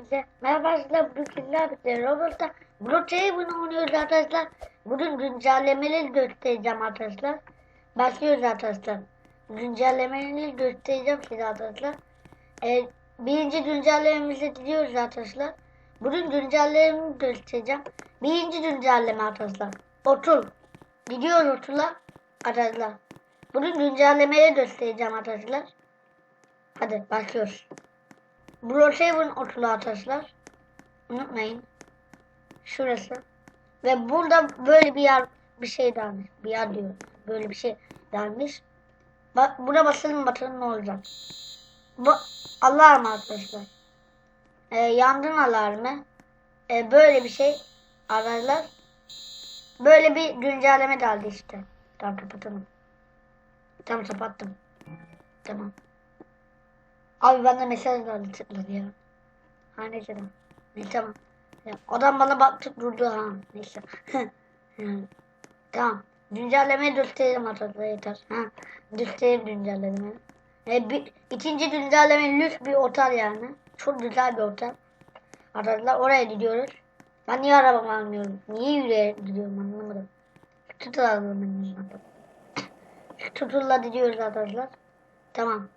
Size merhaba arkadaşlar bugün birlikte Roblox'ta Brookhaven oynuyoruz arkadaşlar. Bugün güncellemeleri göstereceğim arkadaşlar. Başlıyoruz arkadaşlar. Güncellemeleri göstereceğim size arkadaşlar. Ee, birinci güncellememizi gidiyoruz arkadaşlar. Bugün güncellememi göstereceğim. Birinci güncelleme arkadaşlar. Otur. Gidiyoruz otula arkadaşlar. Bugün güncellemeyi göstereceğim arkadaşlar. Hadi başlıyoruz. Brookhaven otulu arkadaşlar. Unutmayın. Şurası. Ve burada böyle bir yer bir şey dermiş. Bir yer diyor. Böyle bir şey dermiş. Bak buna basalım bakalım ne olacak. Bu alarm arkadaşlar. Ee, yangın alarmı. Ee, böyle bir şey ararlar. Böyle bir güncelleme geldi işte. Tamam kapatalım. Tamam kapattım. Tamam. Abi bana mesaj geldi tıkladı ya. Ha neyse tamam. Neyse tamam. Ya, Adam bana baktı durdu ha. Neyse. Tamam. Güncellemeyi göstereyim arkadaşlar yeter. Ha. Göstereyim güncellemeyi. E, bir, ikinci güncelleme lüks bir otel yani. Çok güzel bir otel. Arkadaşlar oraya gidiyoruz. Ben niye arabamı almıyorum? Niye yürüyerek gidiyorum anlamadım. Tutulalım benim. Tutulla gidiyoruz arkadaşlar. Tamam.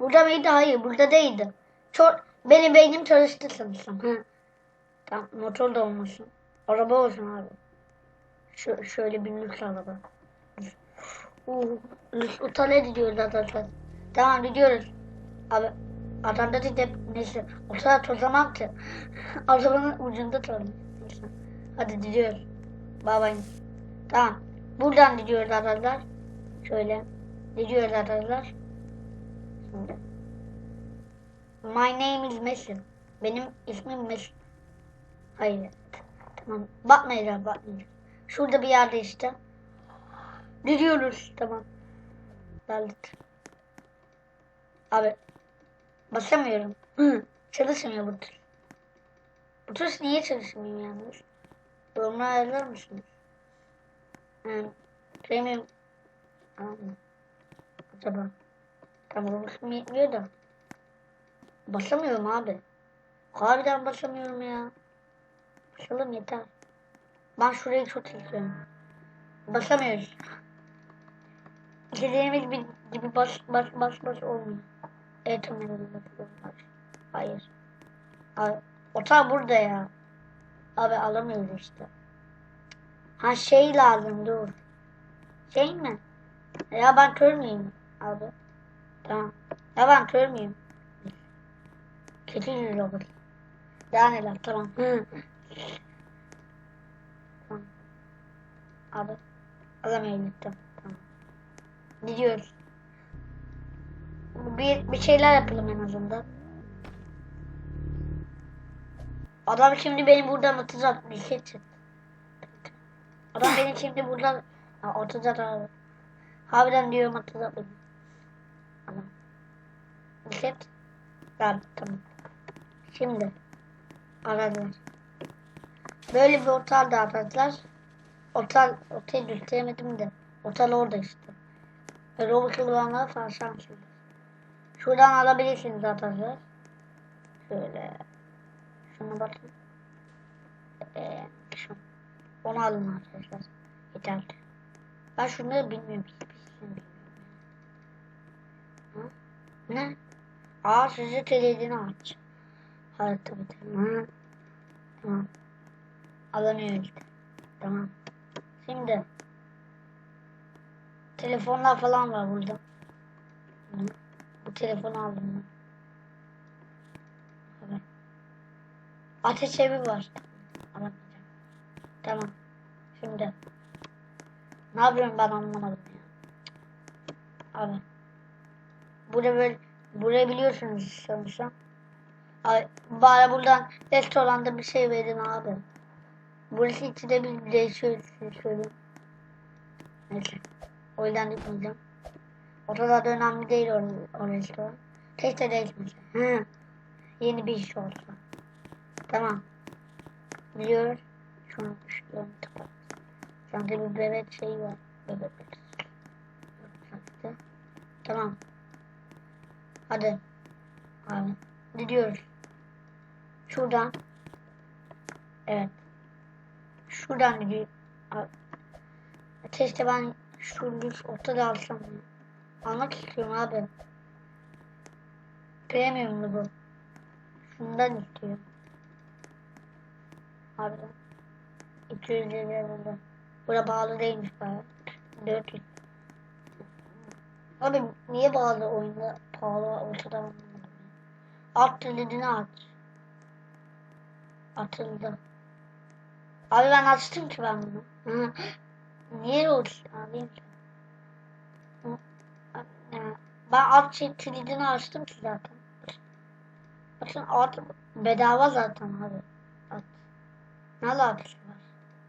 Burada mıydı? Hayır burada değildi. Çok benim beynim çalıştı sanırsam. Ha. Tamam motor da olmasın. Araba olsun abi. Şu, şöyle bir lüks araba. Uh, lüks otele gidiyoruz arkadaşlar. Tamam gidiyoruz. Abi adamda dedi neyse. Otele tozamak ki. Arabanın ucunda tutalım. Hadi gidiyoruz. Babayın. Tamam. Buradan gidiyoruz arkadaşlar. Şöyle. Gidiyoruz arkadaşlar. Şimdi. My name is Messi. Benim ismim Messi. Hayır. Tamam. Bakmayacağım bakmayacağım. Şurada bir yerde işte. Gidiyoruz. Tamam. Geldik. Abi. Basamıyorum. Hı. Çalışmıyor bu tür. Bu tür niye çalışmıyor yalnız? Yorumlar ayarlar mısınız? Yani, premium. Anladım. Acaba. Tamam olmuşum yetmiyor da. Basamıyorum abi. Harbiden basamıyorum ya. Basalım yeter. Ben şurayı çok istiyorum. Basamıyoruz. İstediğimiz bir gibi bas bas bas bas olmuyor. Evet basalım. Hayır. Abi, otel burada ya. Abi alamıyoruz işte. Ha şey lazım dur. Şey mi? Ya ben kör müyüm abi? Tamam. Ya ben kör müyüm? Kötü robot. Daha neler tamam. Tamam. Abi. Alamıyorum gittim. Tamam. Gidiyoruz. Bir, bir şeyler yapalım en azından. Adam şimdi beni buradan atacak. Bir şey çıktı. Adam beni şimdi buradan ha, atacak abi. Harbiden diyorum atacak beni. Adam. Bir şey Tamam tamam. Şimdi aradılar. Böyle bir otel de aradılar. Otel, otel gösteremedim de. Otel orada işte. Robot olanlara falan şanslıyız. Şuradan alabilirsiniz arkadaşlar. Şöyle. Şuna bakın. Ee, şu. Onu alın arkadaşlar. Yeter. Ben şunları bilmiyorum. Hiçbirisini bilmiyorum. Ha? Ne? Aa sizi televizyon aç. Hayır tabii tamam. Tamam. Alamıyor işte. Tamam. Şimdi. Telefonlar falan var burada. Bu telefonu aldım ben. Evet. Ateş evi var. Alamayacağım. Tamam. Şimdi. Ne yapıyorum ben anlamadım ya. Abi. Burada böyle Burayı biliyorsunuz sanırsam. Ay, bari buradan restoranda bir şey verin abi. Burası içinde bir değişiyor size söyleyeyim. Neyse. O yüzden gitmeyeceğim. O kadar da önemli değil o, o restoran. Keşke değişmese. Hı. Yeni bir iş olsa. Tamam. Biliyoruz. Şunu düşünüyorum. Sanki bir bebek şeyi var. Bebek. Tamam. Hadi. Abi. Gidiyoruz. Şuradan. Evet. Şuradan gidiyor. A- Keşke ben şu düz ortada alsam. Almak istiyorum abi. Premium'lu bu. Şundan istiyorum. Harbiden. 200 lirada. Bura bağlı değilmiş baya. 400. Abi niye bağlı oyunda pahalı ortada. Alt kilidini aç. Atıldı. Abi ben açtım ki ben bunu. Niye o alayım ki? Hı. Ya, Ben alt şey- açtım ki zaten. Bakın alt bedava zaten abi. At. Ne alakası var?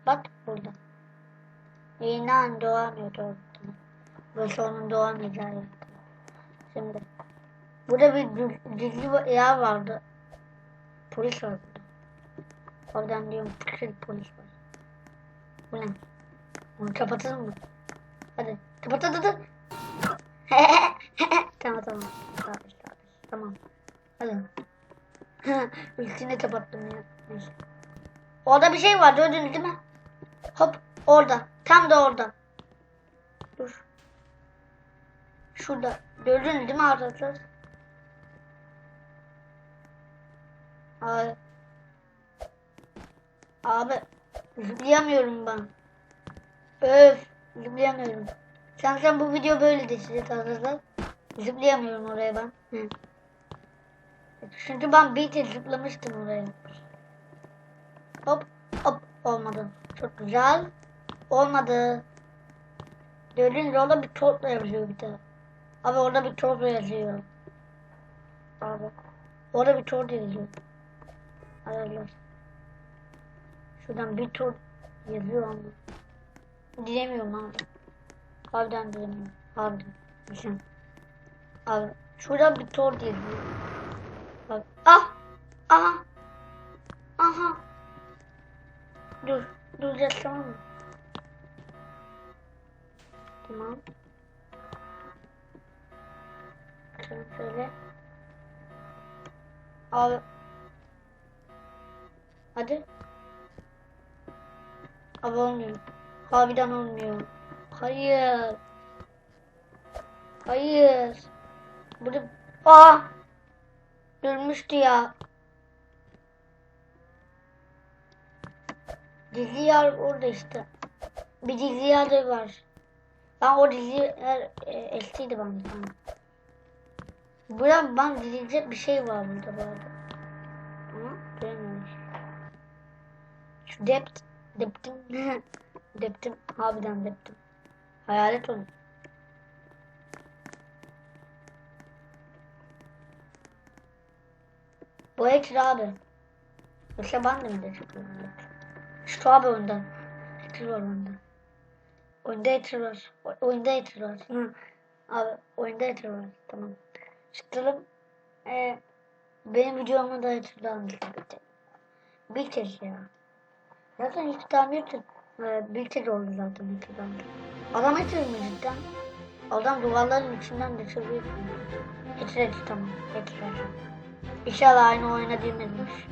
Bak burada. Yayından devam ediyor. Burası onun devam eder. Şimdi. Burada bir gizli yer vardı. Polis var burada. Oradan diyorum fikir polis var. Ne? Onu kapatalım mı? Hadi. Kapat hadi hadi. tamam tamam. Tamam tamam. Hadi. Üstüne kapattım ya. Neyse. Orada bir şey var gördünüz değil mi? Hop orada. Tam da orada. Dur. Şurada. Gördünüz değil mi arkadaşlar? Abi. Abi. Zıplayamıyorum ben. Öf. Zıplayamıyorum. Sen bu video böyle de size arkadaşlar. Zıplayamıyorum oraya ben. Hı. Çünkü ben bir kez zıplamıştım oraya. Hop hop olmadı. Çok güzel. Olmadı. Gördüğünüz orada bir torpla yazıyor bir tane. Abi orada bir torpla yazıyor. Abi. Orada bir torpla yazıyor. Ayarlar. Şuradan bir tur yazıyor ama. Diyemiyorum abi. Harbiden diyemiyorum. Harbiden. Düşün. Abi. Şurada bir tur yazıyor. Bak. Ah! Aha! Aha! Dur. Duracağız tamam mı? Tamam. Şöyle şöyle. Abi. Hadi. Abi olmuyor. Harbiden olmuyor. Hayır. Hayır. Burada... Aa! Durmuştu ya. Dizi yer orada işte. Bir dizi yer var. Ben o dizi yer e. Tamam. Burada ben dizilecek bir şey var burada bu arada. Ama göremiyoruz. Şu dept, deptim, deptim, harbiden deptim. Hayalet onu. Bu Hacker abi. Yoksa ben de mi çıkıyorum? Şu abi ondan. Hacker var ondan. Oyunda Hacker var. Oyunda Hacker var. Hı. Abi oyunda Hacker var. Tamam. Çıktırım. Ee, benim videomu da tek. Bir kez ya. Zaten hiç tane. Ee, bir kez oldu zaten Hacker'dan. Adam Hacker mi cidden? Adam duvarların içinden geçebiliyor. Hacker Hacker tamam. Hacker. İnşallah aynı oyuna girmemiş.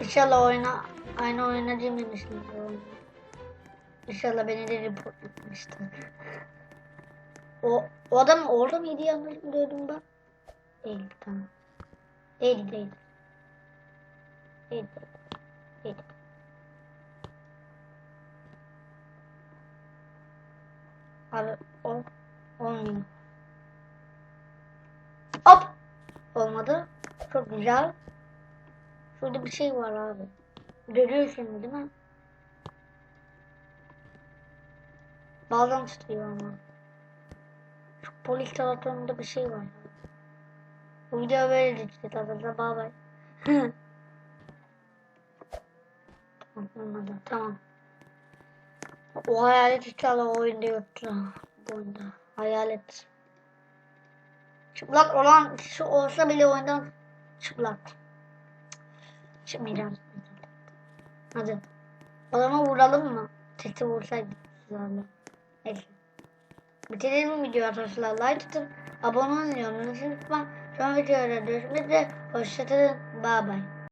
İnşallah oyuna aynı oyuna girmemiştir. İnşallah beni de report etmiştir. O, o adam orada mıydı yanlış mı gördüm ben? Değil tamam. Değil değil. Değil değil. Değil. Abi o olmuyor. Hop! Olmadı. Çok güzel. Şurada bir şey var abi. Görüyorsun değil mi? Bazen tutuyor ama. Şu polis taraflarında bir şey var. Bu video böyle işte tabii bay bay. olmadı. Tamam. O hayalet o oyunda yoktu. Bu oyunda. Hayalet. Çıplak olan şu olsa bile oyundan çıplak. Çıkmayacağım. Hadi. Adama vuralım mı? Testi vursaydık. Güzeldi. Neyse. Bitirelim videoyu arkadaşlar. Like tutup abone olmayı unutmayın. Son videoda görüşmek üzere. Hoşçakalın. Bye bye.